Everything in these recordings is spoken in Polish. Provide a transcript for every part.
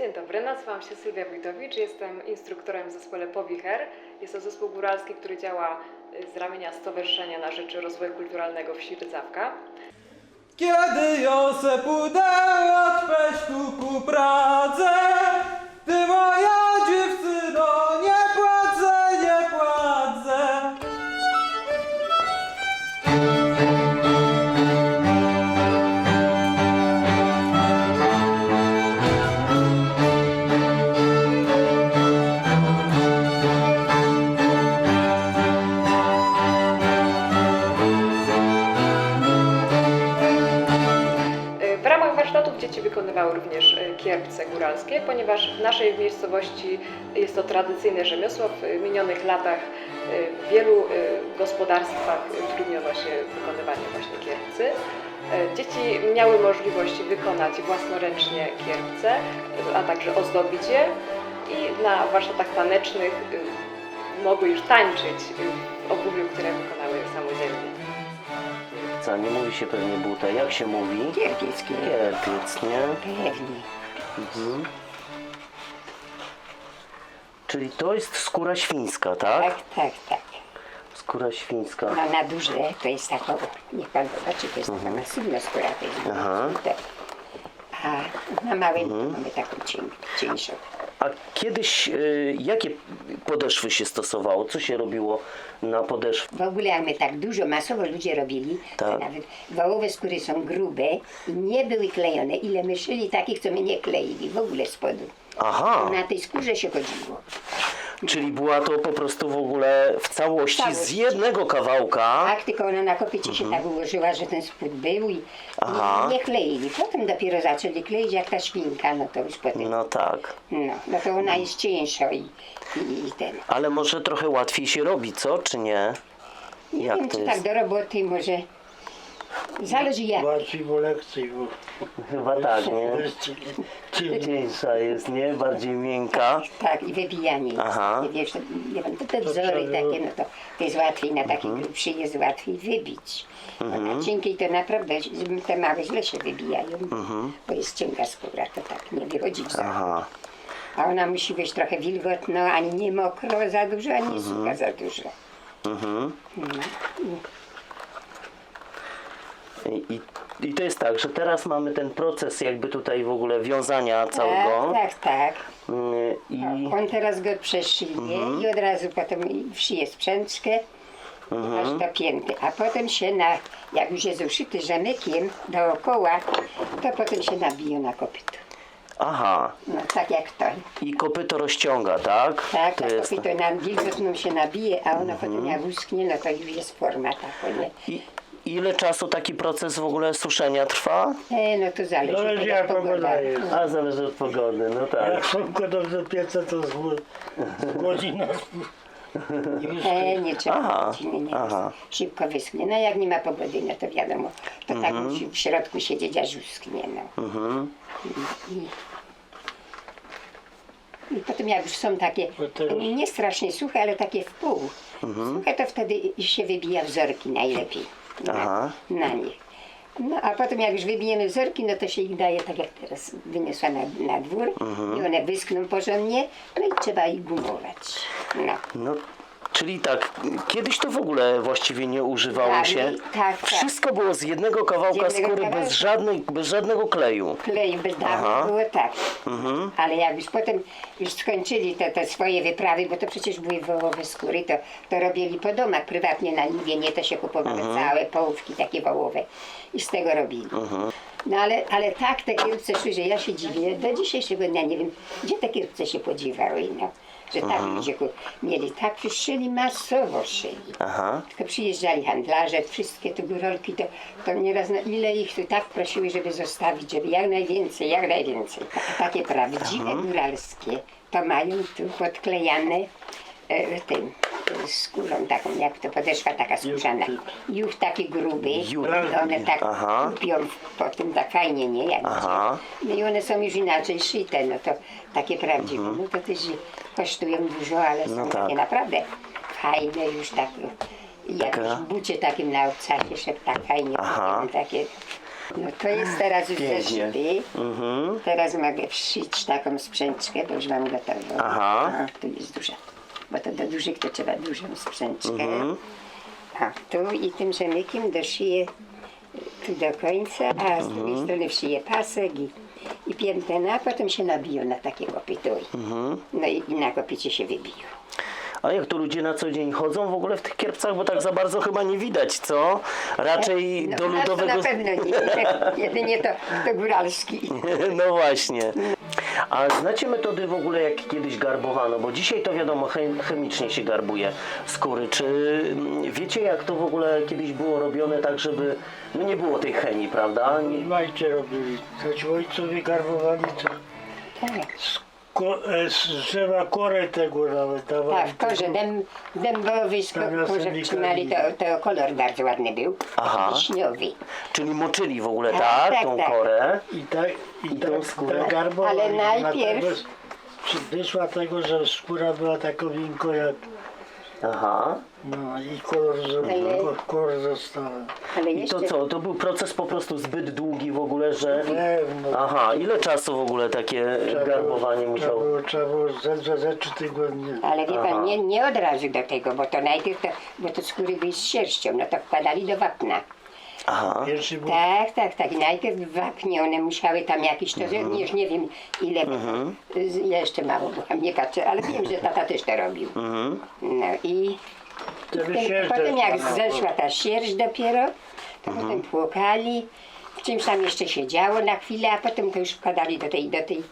Dzień dobry, nazywam się Sylwia Wójtowicz, jestem instruktorem w zespole Powicher. Jest to zespół góralski, który działa y, z ramienia Stowarzyszenia na Rzecz Rozwoju Kulturalnego Wsi Rydzawka. Kiedy pójdę odpeść tu ku góralskie, ponieważ w naszej miejscowości jest to tradycyjne rzemiosło. W minionych latach y, w wielu y, gospodarstwach utrudniono się wykonywanie właśnie kierpcy. Y, Dzieci miały możliwość wykonać własnoręcznie kierpce, a także ozdobić je i na warsztatach tanecznych mogły już tańczyć w obuwiu, które wykonały samodzielnie. Co, nie mówi się pewnie buta. Jak się mówi? Kierkieckie. Kierpiec, nie? Pewnie. Mhm. Czyli to jest skóra świńska, tak? Tak, tak, tak. Skóra świńska. No na duże to jest taka, niech pan zobaczy, to jest taka masywna skóra, to jest Mhm. Aha. Mhm. A na małej to mamy taką cień, cieńszą. A kiedyś y, jakie podeszwy się stosowało? Co się robiło na podeszw? W ogóle jak my tak dużo masowo ludzie robili, to Tak. nawet wołowe skóry są grube i nie były klejone. Ile my szyli takich, co my nie kleili w ogóle spodu. Aha, Na tej skórze się chodziło. Czyli była to po prostu w ogóle w całości, z jednego kawałka. Tak, tylko ona na kopycie się tak ułożyła, że ten spód był i Aha. nie, nie kleili. Potem dopiero zaczęli kleić jak ta świnka, no to już potem. No tak. No, no to ona jest cieńsza i, i, i ten. Ale może trochę łatwiej się robi, co? Czy nie? Nie Jak wiem, to czy jest? tak do roboty może. Zależy jak. Łatwiej, bo lekcej, bo Chyba tak, nie? Cieńsza jest, nie? Bardziej miękka. Tak, i wybijanie jest. Aha. Nie Wiesz, to, nie wiem, to te wzory takie, no to, to jest łatwiej, na taki Mhm. grubszy jest łatwiej wybić. Bo na cienkiej to naprawdę te małe źle się wybijają, bo jest cienka skóra, to tak nie wychodzi. Mhm. Aha. A ona musi być trochę wilgotno, ani nie mokro za dużo, ani sucha za dużo. Mhm. No. I, i, I to jest tak, że teraz mamy ten proces jakby tutaj w ogóle wiązania całego. Tak, tak, tak. Y, I On teraz go przeszyje Mhm. i od razu potem wszyje sprzęczkę Mhm. aż do pięty. A potem się na, jak już jest uszyty rzemykiem dookoła, to potem się nabije na kopyto. aha. No tak jak to. I kopyto rozciąga, tak? Tak, to to jest. kopyto na wilgotną się nabije, a ono Mhm. potem jak uschnie, no to już jest forma taka, nie? I ile czasu taki proces w ogóle suszenia trwa? E, no to zależy, Zależy, jak pogoda jest. A zależy od pogody, no tak. Jak szybko dobrze piece, to z, go- z godzina już E, nie trzeba Aha, godziny, nie aha. Szybko wyschnie. No jak nie ma pogody, no to wiadomo, to tak Mhm. musi w środku siedzieć, aż uschnie, no. I, I potem jak już są takie, Bo teraz- nie strasznie suche, ale takie w pół, Mhm. suche, to wtedy się wybija wzorki najlepiej Aha. na, na nich. No a potem jak już wybijemy wzorki, no to się ich daje, tak jak teraz wyniosła na, na dwór Mhm. i one wyschną porządnie, no i trzeba ich gumować. No. No, czyli tak, kiedyś to w ogóle właściwie nie używało Tak, się. tak, tak. Wszystko było z jednego kawałka Z jednego skóry bez, kawałka. żadnej, bez żadnego kleju. klej by Aha. Mhm. dawno było tak. Ale jak już potem już skończyli te, te swoje wyprawy, bo to przecież były wołowe skóry, to, to robili po domach prywatnie na Liwie, nie to się kupowało Mhm. całe połówki takie wołowe i z tego robili. Mhm. No ale, ale tak te kierpce szły, że ja się dziwię, do dzisiejszego dnia nie wiem, gdzie te kierpce się podziewały, no. Że tak Mhm. ludzie mieli, tak szyli, masowo szyli. Aha. Tylko przyjeżdżali handlarze, wszystkie te górolki, to, to nieraz na ile ich tu tak prosiły, żeby zostawić, żeby jak najwięcej, jak najwięcej. A takie prawdziwe góralskie to mają tu podklejane e, tym e, skórą taką, jak to podeszwa taka skórzana. Już taki gruby, i one tak Aha. kupią po tym tak fajnie, nie? Jak Aha. no i one są już inaczej szyte, no to takie prawdziwe. No to też kosztują dużo, ale są Mhm. No tak. takie naprawdę fajne już tak. Jak Taka- w bucie takim na obcasie, żeby tak fajnie Aha. kupiłem takie. No to jest teraz już Pięknie. zeszyty. Mhm. Teraz mogę wszyć taką sprzęczkę, bo już mam gotową. Aha. Tu jest duża. Bo to do dużych to trzeba dużą sprzęczkę. Mhm. A tu i tym rzemykiem doszyję tu do końca, a z drugiej Mhm. strony wszyję pasek i, i piętnę, a potem się nabiją na takie kopyto. i- Mhm. No i, i na kopicie się wybiją. A jak tu ludzie na co dzień chodzą w ogóle w tych kierpcach, bo tak za bardzo chyba nie widać, co? Raczej No, do to ludowego... na pewno nie. Jedynie to, to góralski. No właśnie. A znacie metody w ogóle jak kiedyś garbowano? Bo dzisiaj to wiadomo chem- chemicznie się garbuje skóry. Czy mm, wiecie jak to w ogóle kiedyś było robione tak, żeby no nie było tej chemii, prawda? Nie... Majcie robili. Choć ojcowie garbowali to Tak. Ko, e, z drzewa korę tego nawet dawali. Tak, w korze dęb, dębowy z ko- Zamiast korze trzymali, to, to kolor bardzo ładny był. Aha. Wiśniowy. Czyli moczyli w ogóle, Tak, tak? tak, tą tak. korę. I tak, i I tą tak, skórę? tak garbowali. Ale najpierw- Dlatego Wyszła tego, że skóra była taka miękko jak Aha. no i kolor, Ale- kolor została. Ale I jeszcze to co? To był proces po prostu zbyt długi w ogóle, że... Pewno. Aha, ile czasu w ogóle takie garbowanie Trzeba musiało? było, trzeba było ze, ze, ze trzy tygodnie. Ale wie Aha. pan, nie, nie od razu do tego, bo to najpierw, to, bo to skóry były z sierścią, no to wkładali do wapna. Aha. Pierwszy był Tak, tak, tak. I najpierw wapnie one musiały tam jakieś, to Mhm. również nie wiem ile, z- ja jeszcze mało byłam, nie patrzę, ale wiem, że tata też to robił. Mhm. No i potem, potem jak zeszła, ta sierść dopiero, to Mhm. potem płukali, w czymś tam jeszcze się działo na chwilę, a potem to już wkładali do tej, do tej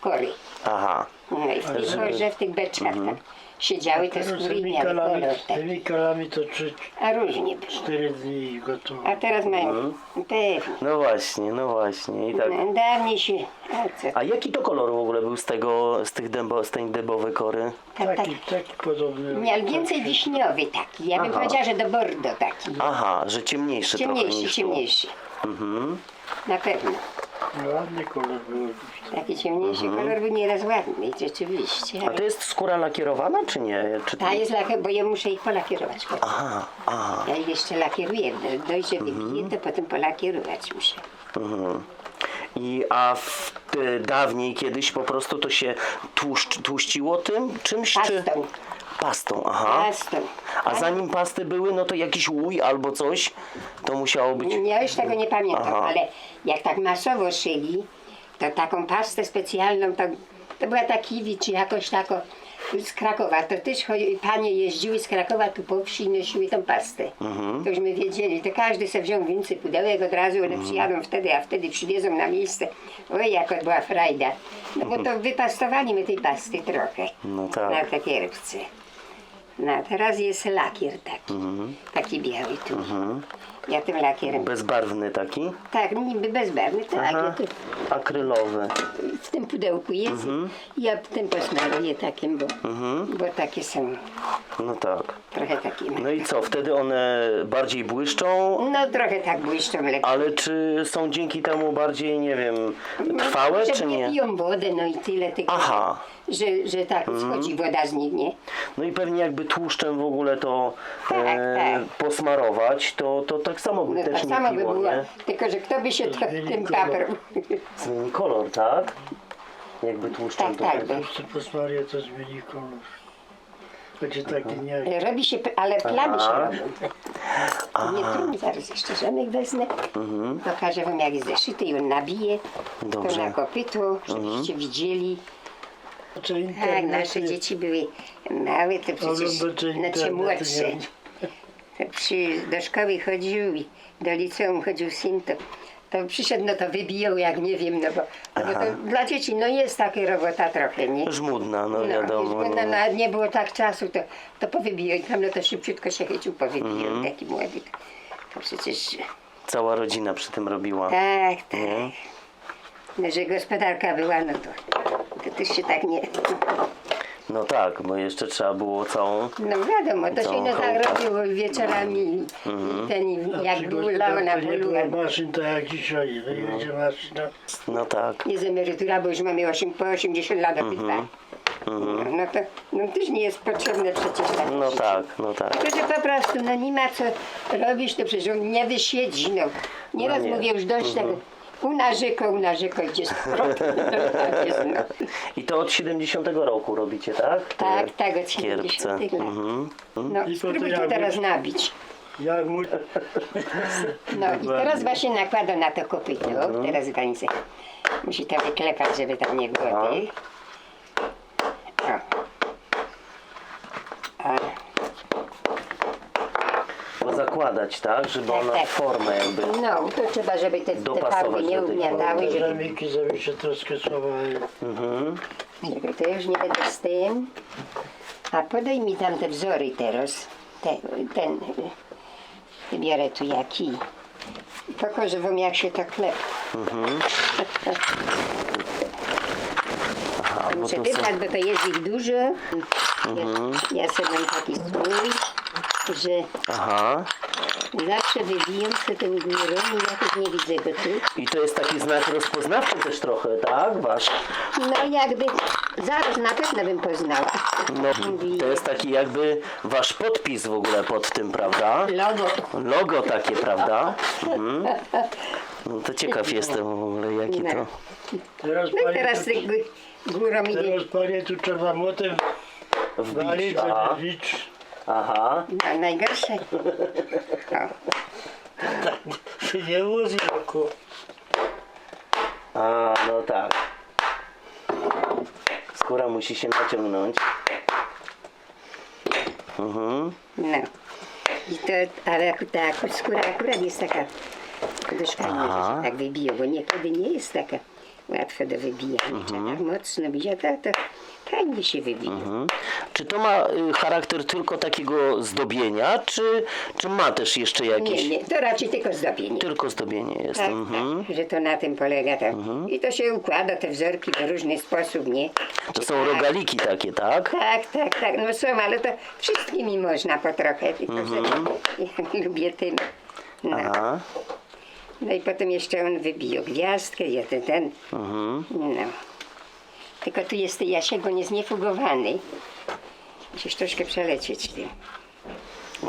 kory. Aha. No i w tej korze, w tych beczkach Mhm. tak siedziały te Teraz skóry i tymi miały kalami, kolor taki. tymi to trzy, A różnie było. cztery dni i gotowe. A teraz mają Mhm. pewnie. No właśnie, no właśnie. I tak. No, dawniej się, a co, A jaki to kolor w ogóle był z tego, z tych dębo, z tej dębowej kory? tak, tak. Taki, taki podobny. Nie, ale więcej wiśniowy taki. Ja bym Aha. powiedziała, że do bordo taki. Aha, że ciemniejszy, trochę Ciemniejszy, niż tu. ciemniejszy. Mhm. Na pewno. Ładny kolor był. Taki ciemniejszy kolor był nieraz ładny, rzeczywiście. Mhm. A to jest skóra lakierowana, czy nie? Czy Ta jest lakier, bo ja muszę ich polakierować. potem. Aha, aha. Ja jeszcze lakieruję. Mhm. wybiję, to potem polakierować muszę. Mhm. I a w, e, dawniej kiedyś po prostu to się tłuszcz, tłuściło tym czymś, czy? Pastą. Pastą, aha. Pastą. A zanim pasty były, no to jakiś łój albo coś, to musiało być... Ja już tego nie pamiętam, Aha. ale jak tak masowo szyli, to taką pastę specjalną, to, to była ta kiwi, czy jakoś tako z Krakowa. To też chodzi- panie jeździły z Krakowa tu po wsi i nosiły tą pastę. Mhm. To żeśmy wiedzieli, to każdy sobie wziął więcej pudełek od razu, one przyjadą wtedy, a wtedy przywiezą na miejsce. Oj, jaka była frajda. No bo to wypastowali my tej pasty trochę No tak. na te kierpce. No teraz jest lakier taki, Mhm. taki biały tu. Ja tym lakierem Bezbarwny taki, tak, niby bezbarwny, tak. Aha. Ja tu akrylowy. w tym pudełku jest. Mhm. Ja tym posmaruję takim, bo, bo takie są No tak. trochę takie. No i co, wtedy one bardziej błyszczą, No trochę tak błyszczą lepiej. ale czy są dzięki temu bardziej, nie wiem, trwałe, że czy nie? piją wodę, no i tyle tylko. Aha. Że, że tak schodzi woda z nich, nie? No i pewnie jakby tłuszczem w ogóle to Tak, e, tak. posmarować, to, to tak samo by No też tak nie samo by piło, było. nie? Tylko, że kto by się to, zmieni tym paprą. Zmieni kolor, tak? Jakby tłuszczem Tak, to tak, też- bo Jeszcze posmaruję, to zmieni kolor. Będzie taki nie... robi się, ale plamy się Aha. robią. Nie trudno, zaraz jeszcze żonek wezmę. Mhm. Pokażę wam jak jest zeszyty i on nabije. To Dobrze. na kopytu, żebyście widzieli. Czy Tak, internet nasze jest- dzieci były małe, to przecież Oglądacie znaczy internet, młodsze. nie? To przy, do szkoły chodził i do liceum chodził syn, to, to przyszedł, no to wybijał jak nie wiem, no bo, no bo to dla dzieci no jest taka robota trochę, nie? Żmudna, no No, wiadomo. No, no, no, nie było tak czasu, to, to powybijał i tam no to szybciutko się chycił, powybijał Mhm. taki młody. To przecież Cała rodzina przy tym robiła. tak, tak. Nie? No, że gospodarka była, no to, to też się tak nie... No tak, bo jeszcze trzeba było całą... No wiadomo, to się Całą no tak chałupę. robiło wieczorami i Mhm. ten, jak przy gulało na nie polu. było maszyn tak jak dzisiaj. Wyjedzie maszyna. No tak. Nie z emerytura, bo już mamy 8, po 80 lat obydwa. No to no, też nie jest potrzebne przecież tak. No tak, no tak. Tylko, że po prostu, no nie ma co robisz, to przecież on nie wysiedzi, no. Nieraz No nie. mówię już dość tego. Unarzekał, unarzekał, gdzie sprząt. tak jest, no. I to od 70 roku robicie, tak? Tak, tak, od Kierpce. 70 lat. Mhm. No, I to ja to teraz bym- nabić. Jak mu... No i teraz właśnie nakładam na to kopyto. Teraz pani se musi to wyklepać, żeby tam nie było tych. O. O, Bo zakładać, tak? Żeby Tak, ona tak. formę jakby... no, to trzeba, żeby te, te Dopasować farby nie do tej ugniatały, żeby żeby się troszkę schowały. Mhm. Czekaj, to już nie będę z tym. A podaj mi tam te wzory teraz. Te, ten. Wybiorę tu jaki. Pokażę wam jak się to klep. Aha, bo Muszę to są... wybrać, bo to jest ich dużo. Ja, ja sobie mam taki swój, że Aha. zawsze wybijam sobie tą górą i jakoś nie widzę go tu. I to jest taki znak rozpoznawczy też trochę, tak? Wasz. No jakby zaraz na pewno bym poznała. No, Mówi, to jest taki jakby wasz podpis w ogóle pod tym, prawda? Logo. Logo takie, prawda? Mhm. No to ciekaw jestem w ogóle, jaki to... Teraz No i panie, teraz tu, tak gó- górą idzie. teraz panie tu trzeba młotem Wbić, walić, aha. żeby bić. Aha. No, najgorsze. O. Się nie łozi oko. A, no tak. Skóra musi się naciągnąć. Mhm. No. I to, ale ta skóra akurat jest taka dość fajna, że tak wybija, bo niekiedy nie jest taka łatwa do wybijania. Trzeba tak mocno bić, a to, to fajnie się wybija. Mhm. Czy to ma y, charakter tylko takiego zdobienia, czy, czy ma też jeszcze jakieś... Nie, nie, to raczej tylko zdobienie. Tylko zdobienie jest. Tak, Mhm. tak, że to na tym polega. Tak. I to się układa, te wzorki w różny sposób, nie? To są rogaliki takie, tak? Tak, tak, tak, no są, ale to wszystkimi można po trochę, tylko że ja lubię tym. No. Aha. No i potem jeszcze on wybijał gwiazdkę, ja ten, ten. Mhm. No. Tylko tu jest jasiego niezniefugowany. Musisz troszkę przelecieć tym.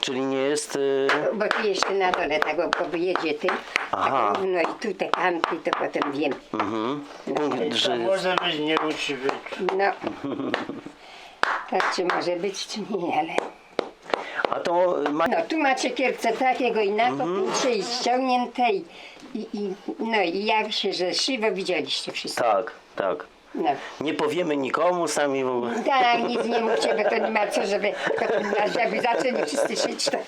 Czyli nie jest... Y, Bo tu jeszcze na dole tak objedzie tym. Aha. Tak równo i tu te to potem wiem. mhm. Punkt, To że... może być, nie musi być. No. Tak czy może być, czy nie, ale... A to ma... No tu macie kierpce takiego i nakopnicze i ściągnięte i, i, i, no i jak się, że szywo widzieliście wszystko. Tak, tak. No. Nie powiemy nikomu, sami w ogóle... Tak, nic nie mówcie, bo to nie ma co, żeby to, jakby zaczęli wszyscy szyć, to...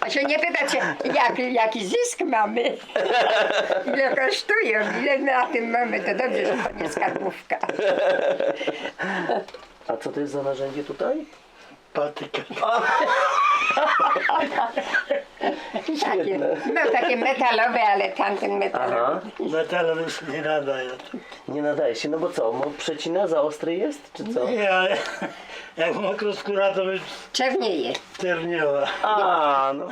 A się nie pytacie, jak, jaki zysk mamy, ile kosztują, ile na tym mamy, to dobrze, że to nie skarbówka. A co to jest za narzędzie tutaj? Patyka. Takie, no takie metalowe, ale tamten metalowy. Aha. Metalowy się nie nadaje. Nie nadaje się, no bo co, mo- przecina za ostry jest, czy co? Nie, ale jak mokro skóra, to by Czernieje. czerniała. A, no